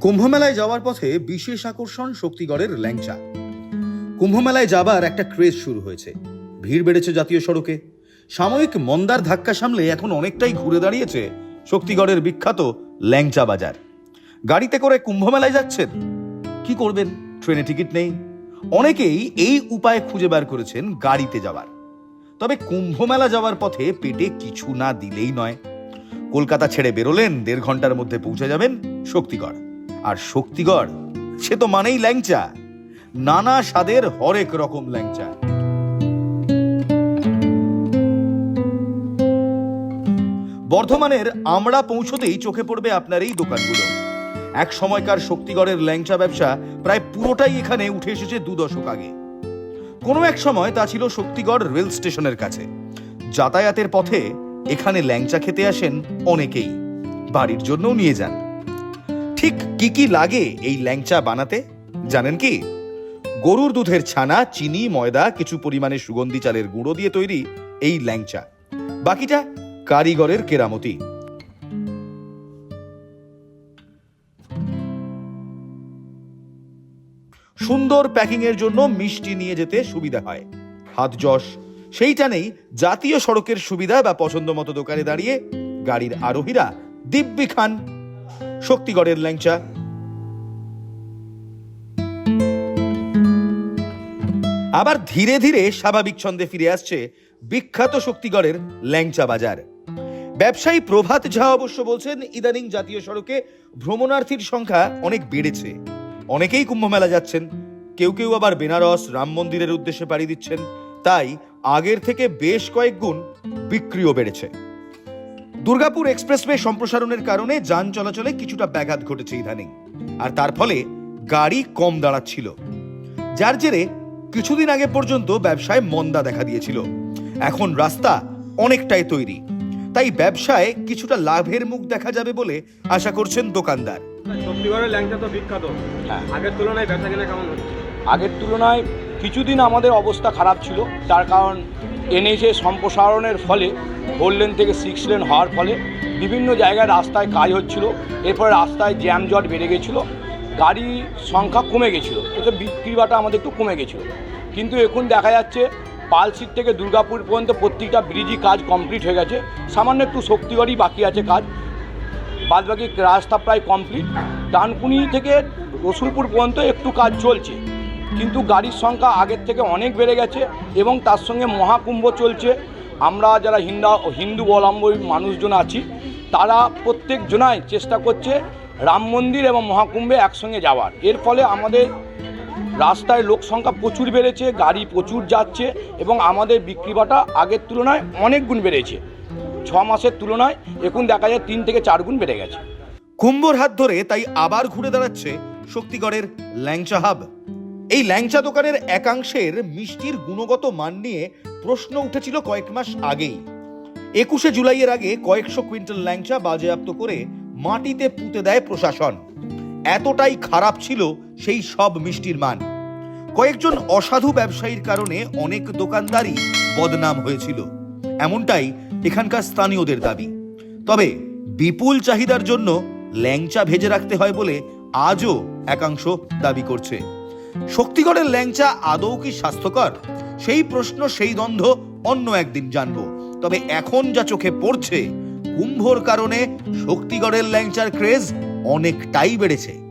কুম্ভমেলায় যাওয়ার পথে বিশেষ আকর্ষণ শক্তিগড়ের ল্যাংচা। কুম্ভমেলায় যাবার একটা ক্রেজ শুরু হয়েছে। ভিড় বেড়েছে জাতীয় সড়কে। সাময়িক মন্দার ধাক্কা সামলে এখন অনেকটাই ঘুরে দাঁড়িয়েছে শক্তিগড়ের বিখ্যাত ল্যাংচা বাজার। গাড়িতে করে কুম্ভমেলায় যাচ্ছেন? কি করবেন? ট্রেনে টিকিট নেই। অনেকেই এই উপায় খুঁজে বার করেছেন গাড়িতে যাওয়ার। তবে কুম্ভমেলা যাওয়ার পথে পেটে কিছু না দিলেই নয়। কলকাতা ছেড়ে বেরোলেন, দেড় ঘণ্টার মধ্যে পৌঁছে যাবেন শক্তিগড়। আর শক্তিগড়, সে তো মানেই ল্যাংচা। নানা স্বাদের হরেক রকম ল্যাংচা। বর্ধমানের আমরা পৌঁছতেই চোখে পড়বে আপনার এই দোকানগুলো। এক সময়কার শক্তিগড়ের ল্যাংচা ব্যবসা প্রায় পুরোটাই এখানে উঠে এসেছে দু দশক আগে। কোনো এক সময় তা ছিল শক্তিগড় রেল স্টেশনের কাছে। যাতায়াতের পথে এখানে ল্যাংচা খেতে আসেন অনেকেই। বাড়ির জন্যও নিয়ে যান। ঠিক কি কি লাগে এই ল্যাংচা বানাতে? জানেন কি? গরুর দুধের ছানা, চিনি, ময়দা, কিছু পরিমাণে সুগন্ধি চালের গুঁড়ো দিয়ে তৈরি এই ল্যাংচা। বাকিটা কারিগরের কেরামতি। সুন্দর প্যাকিং এর জন্য মিষ্টি নিয়ে যেতে সুবিধা হয়। হাত যশ, সেইটা নেই, জাতীয় সড়কের সুবিধা বা পছন্দ মতো দোকানে দাঁড়িয়ে গাড়ির আরোহীরা দিব্যি খান। শক্তিগড়ের ল্যাংচা। আবার ধীরে ধীরে স্বাভাবিক ছন্দে ফিরে আসছে বিখ্যাত শক্তিগড়ের ল্যাংচা বাজার। ব্যবসায়ী প্রভাত ঝা অবশ্য বলছেন, ইদানিং জাতীয় সড়কে ভ্রমণার্থীর সংখ্যা অনেক বেড়েছে। অনেকেই কুম্ভমেলা যাচ্ছেন, কেউ কেউ আবার বেনারস, রাম মন্দিরের উদ্দেশ্যে পাড়ি দিচ্ছেন। তাই আগের থেকে বেশ কয়েক গুণ বিক্রিও বেড়েছে। দুর্গাপুর এক্সপ্রেসওয়ে সম্প্রসারণের কারণে যান চলাচলে কিছুটা ব্যাঘাত ঘটেছে ইদানিং। আর তার ফলে গাড়ি কম দাঁড়াচ্ছিল। যার জেরে কিছুদিন আগে পর্যন্ত ব্যবসায় মন্দা দেখা দিয়েছিল। এখন রাস্তা অনেকটাই তৈরি। তাই ব্যবসায় কিছুটা লাভের মুখ দেখা যাবে বলে আশা করছেন দোকানদার। শক্তিগড়ের ল্যাংচা তো বিখ্যাত। হ্যাঁ। আগের তুলনায় ব্যবসা কেনা কেমন হচ্ছে? আগের তুলনায় কিছুদিন আমাদের অবস্থা খারাপ ছিল। তার কারণ এনএইচএ সম্প্রসারণের ফলে ফোর লেন থেকে সিক্স লেন হওয়ার ফলে বিভিন্ন জায়গায় রাস্তায় কাজ হচ্ছিল। এরপরে রাস্তায় জ্যাম জট বেড়ে গেছিল। গাড়ির সংখ্যা কমে গেছিল। এতে বিক্রি বাটা আমাদের একটু কমে গেছিল। কিন্তু এখন দেখা যাচ্ছে পালসিট থেকে দুর্গাপুর পর্যন্ত প্রত্যেকটা ব্রিজই কাজ কমপ্লিট হয়ে গেছে। সামান্য একটু শক্তিগড়ই বাকি আছে কাজ। বাদবাকি রাস্তা প্রায় কমপ্লিট ডানকুনি থেকে রসুলপুর পর্যন্ত একটু কাজ চলছে। কিন্তু গাড়ির সংখ্যা আগের থেকে অনেক বেড়ে গেছে এবং তার সঙ্গে মহাকুম্ভ চলছে। আমরা যারা হিন্দা হিন্দু অবলম্বী মানুষজন আছি, তারা প্রত্যেক জনাই চেষ্টা করছে রাম মন্দির এবং মহাকুম্ভে একসঙ্গে যাওয়ার। এর ফলে আমাদের রাস্তায় লোক সংখ্যা প্রচুর বেড়েছে, গাড়ি প্রচুর যাচ্ছে এবং আমাদের বিক্রি বাটা আগের তুলনায় অনেক গুণ বেড়েছে। ছ মাসের তুলনায় এখন দেখা যায় তিন থেকে চার গুণ বেড়ে গেছে। কুম্ভর হাত ধরে তাই আবার ঘুরে দাঁড়াচ্ছে শক্তিগড়ের ল্যাংচা হাব। এই ল্যাংচা দোকানের একাংশের মিষ্টির গুণগত মান নিয়ে প্রশ্ন উঠেছিল কয়েক মাস আগেই। একুশে জুলাইয়ের আগে কয়েকশো কুইন্টাল ল্যাংচা বাজেয়াপ্ত করে মাটিতে পুঁতে দেয় প্রশাসন। এতটাই খারাপ ছিল সেই সব মিষ্টির মান। কয়েকজন অসাধু ব্যবসায়ীর কারণে অনেক দোকানদারই বদনাম হয়েছিল। এমনটাই এখানকার স্থানীয়দের দাবি। তবে বিপুল চাহিদার জন্য ল্যাংচা ভেজে রাখতে হয় বলে আজও একাংশ দাবি করছে। শক্তিগড়ের ল্যাংচা আদৌ কি স্বাস্থ্যকর? সেই প্রশ্ন, সেই দ্বন্দ্ব অন্য একদিন জানব। তবে এখন যা চোখে পড়ছে, কুম্ভর কারণে শক্তিগড়ের ল্যাংচার ক্রেজ অনেকটাই বেড়েছে।